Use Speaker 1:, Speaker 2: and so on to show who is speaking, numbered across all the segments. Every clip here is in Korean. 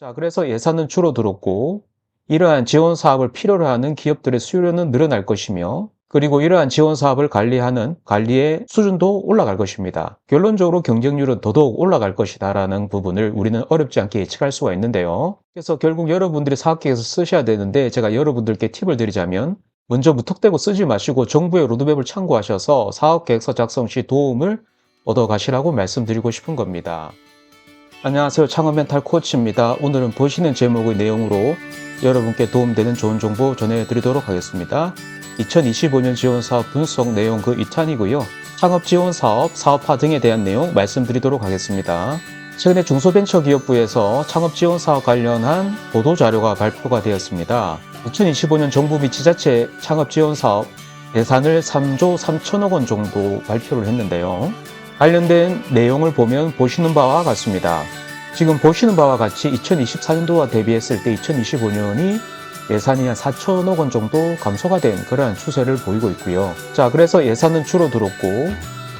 Speaker 1: 자, 그래서 예산은 줄어들었고, 이러한 지원 사업을 필요로 하는 기업들의 수요는 늘어날 것이며, 그리고 이러한 지원 사업을 관리하는 관리의 수준도 올라갈 것입니다. 결론적으로 경쟁률은 더더욱 올라갈 것이다라는 부분을 우리는 어렵지 않게 예측할 수가 있는데요. 그래서 결국 여러분들이 사업계획에서 쓰셔야 되는데 제가 여러분들께 팁을 드리자면 먼저 무턱대고 쓰지 마시고 정부의 로드맵을 참고하셔서 사업계획서 작성 시 도움을 얻어 가시라고 말씀드리고 싶은 겁니다. 안녕하세요. 창업 멘탈 코치입니다. 오늘은 보시는 제목의 내용으로 여러분께 도움되는 좋은 정보 전해드리도록 하겠습니다. 2025년 지원 사업 분석 내용 그 2탄이고요. 창업 지원 사업, 사업화 등에 대한 내용 말씀드리도록 하겠습니다. 최근에 중소벤처기업부에서 창업 지원 사업 관련한 보도 자료가 발표가 되었습니다. 2025년 정부 및 지자체 창업 지원 사업 예산을 3조 3천억 원 정도 발표를 했는데요. 관련된 내용을 보면 보시는 바와 같습니다. 지금 보시는 바와 같이 2024년도와 대비했을 때 2025년이 예산이 한 4천억 원 정도 감소가 된 그러한 추세를 보이고 있고요. 자, 그래서 예산은 줄어들었고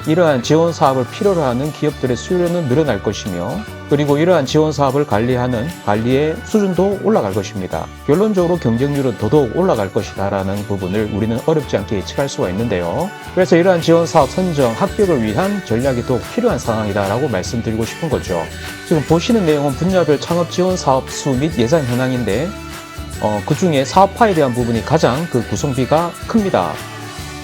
Speaker 1: 이러한 지원 사업을 필요로 하는 기업들의 수요는 늘어날 것이며 그리고 이러한 지원 사업을 관리하는 관리의 수준도 올라갈 것입니다. 결론적으로 경쟁률은 더더욱 올라갈 것이다라는 부분을 우리는 어렵지 않게 예측할 수가 있는데요. 그래서 이러한 지원 사업 선정, 합격을 위한 전략이 더욱 필요한 상황이다라고 말씀드리고 싶은 거죠. 지금 보시는 내용은 분야별 창업 지원 사업 수 및 예산 현황인데 어, 그 중에 사업화에 대한 부분이 가장 그 구성비가 큽니다.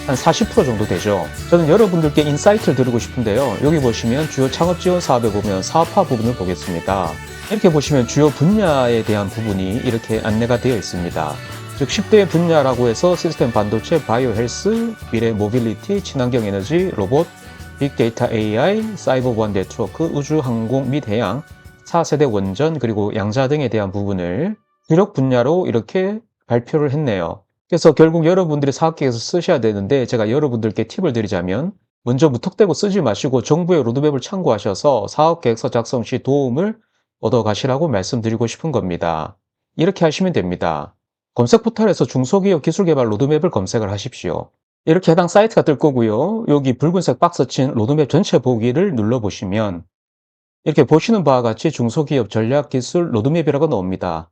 Speaker 1: 한 40% 정도 되죠. 저는 여러분들께 인사이트를 드리고 싶은데요. 여기 보시면 주요 창업 지원 사업에 보면 사업화 부분을 보겠습니다. 이렇게 보시면 주요 분야에 대한 부분이 이렇게 안내가 되어 있습니다. 즉 10대 분야라고 해서 시스템 반도체, 바이오 헬스, 미래 모빌리티, 친환경 에너지, 로봇, 빅데이터 AI, 사이버 보안 네트워크, 우주 항공 및 해양, 4세대 원전 그리고 양자 등에 대한 부분을 주력 분야로 이렇게 발표를 했네요. 그래서 결국 여러분들이 사업계획에서 쓰셔야 되는데 제가 여러분들께 팁을 드리자면 먼저 무턱대고 쓰지 마시고 정부의 로드맵을 참고하셔서 사업계획서 작성 시 도움을 얻어 가시라고 말씀드리고 싶은 겁니다. 이렇게 하시면 됩니다. 검색 포털에서 중소기업 기술개발 로드맵을 검색을 하십시오. 이렇게 해당 사이트가 뜰 거고요. 여기 붉은색 박스 친 로드맵 전체 보기를 눌러보시면 이렇게 보시는 바와 같이 중소기업 전략기술 로드맵이라고 나옵니다.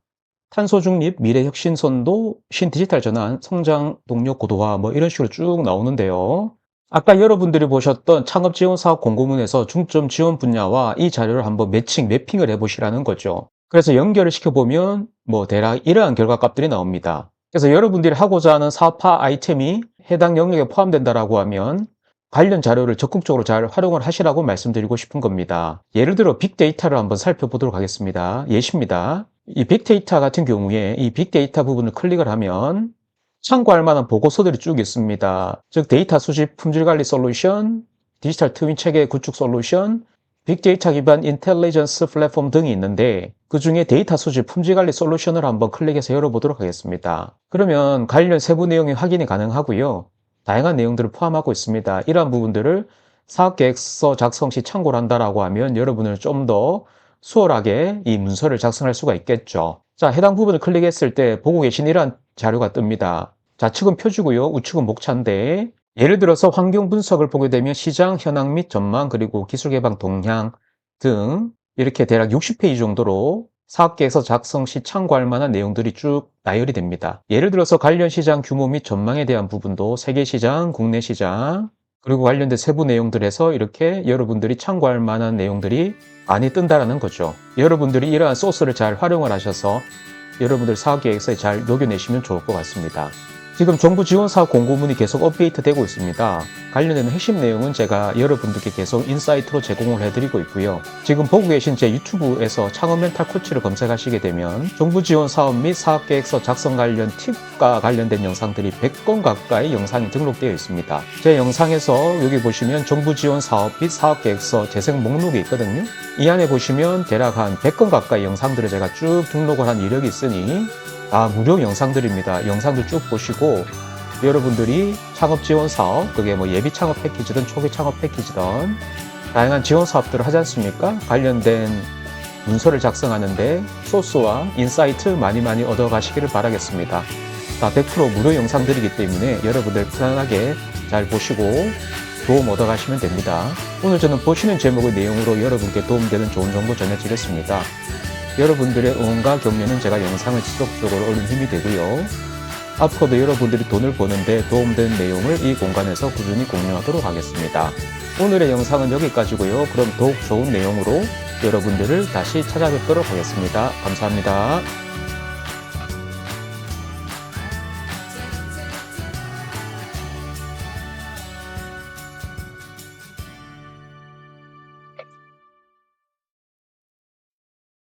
Speaker 1: 탄소 중립, 미래 혁신 선도, 신디지털 전환, 성장 동력 고도화 뭐 이런 식으로 쭉 나오는데요. 아까 여러분들이 보셨던 창업 지원 사업 공고문에서 중점 지원 분야와 이 자료를 한번 매칭, 매핑을 해보시라는 거죠. 그래서 연결을 시켜보면 뭐 대략 이러한 결과값들이 나옵니다. 그래서 여러분들이 하고자 하는 사업화 아이템이 해당 영역에 포함된다라고 하면 관련 자료를 적극적으로 잘 활용을 하시라고 말씀드리고 싶은 겁니다. 예를 들어 빅데이터를 한번 살펴보도록 하겠습니다. 예시입니다. 이 빅데이터 같은 경우에 이 빅데이터 부분을 클릭을 하면 참고할 만한 보고서들이 쭉 있습니다. 즉 데이터 수집 품질 관리 솔루션, 디지털 트윈 체계 구축 솔루션, 빅데이터 기반 인텔리전스 플랫폼 등이 있는데 그 중에 데이터 수집 품질 관리 솔루션을 한번 클릭해서 열어보도록 하겠습니다. 그러면 관련 세부 내용이 확인이 가능하고요. 다양한 내용들을 포함하고 있습니다. 이러한 부분들을 사업계획서 작성 시 참고를 한다라고 하면 여러분을 좀더 수월하게 이 문서를 작성할 수가 있겠죠. 자, 해당 부분을 클릭했을 때 보고 계신 이러한 자료가 뜹니다. 좌측은 표주고요. 우측은 목차인데 예를 들어서 환경 분석을 보게 되면 시장 현황 및 전망 그리고 기술 개방 동향 등 이렇게 대략 60페이지 정도로 사업계획서 작성 시 참고할 만한 내용들이 쭉 나열이 됩니다. 예를 들어서 관련 시장 규모 및 전망에 대한 부분도 세계 시장, 국내 시장, 그리고 관련된 세부 내용들에서 이렇게 여러분들이 참고할 만한 내용들이 많이 뜬다라는 거죠. 여러분들이 이러한 소스를 잘 활용을 하셔서 여러분들 사업 계획서에 잘 녹여내시면 좋을 것 같습니다. 지금 정부 지원 사업 공고문이 계속 업데이트 되고 있습니다. 관련된 핵심 내용은 제가 여러분들께 계속 인사이트로 제공을 해드리고 있고요. 지금 보고 계신 제 유튜브에서 창업 멘탈 코치를 검색하시게 되면 정부 지원 사업 및 사업 계획서 작성 관련 팁과 관련된 영상들이 100건 가까이 영상이 등록되어 있습니다. 제 영상에서 여기 보시면 정부 지원 사업 및 사업 계획서 재생 목록이 있거든요. 이 안에 보시면 대략 한 100건 가까이 영상들을 제가 쭉 등록을 한 이력이 있으니 아, 무료 영상들입니다. 영상들 쭉 보시고 여러분들이 창업 지원 사업, 그게 뭐 예비 창업 패키지든 초기 창업 패키지든 다양한 지원 사업들을 하지 않습니까? 관련된 문서를 작성하는데 소스와 인사이트 많이 많이 얻어 가시기를 바라겠습니다. 다 100% 무료 영상들이기 때문에 여러분들 편안하게 잘 보시고 도움 얻어 가시면 됩니다. 오늘 저는 보시는 제목의 내용으로 여러분께 도움되는 좋은 정보 전해드렸습니다. 여러분들의 응원과 격려는 제가 영상을 지속적으로 올린 힘이 되고요. 앞으로도 여러분들이 돈을 버는데 도움되는 내용을 이 공간에서 꾸준히 공유하도록 하겠습니다. 오늘의 영상은 여기까지고요. 그럼 더욱 좋은 내용으로 여러분들을 다시 찾아뵙도록 하겠습니다. 감사합니다.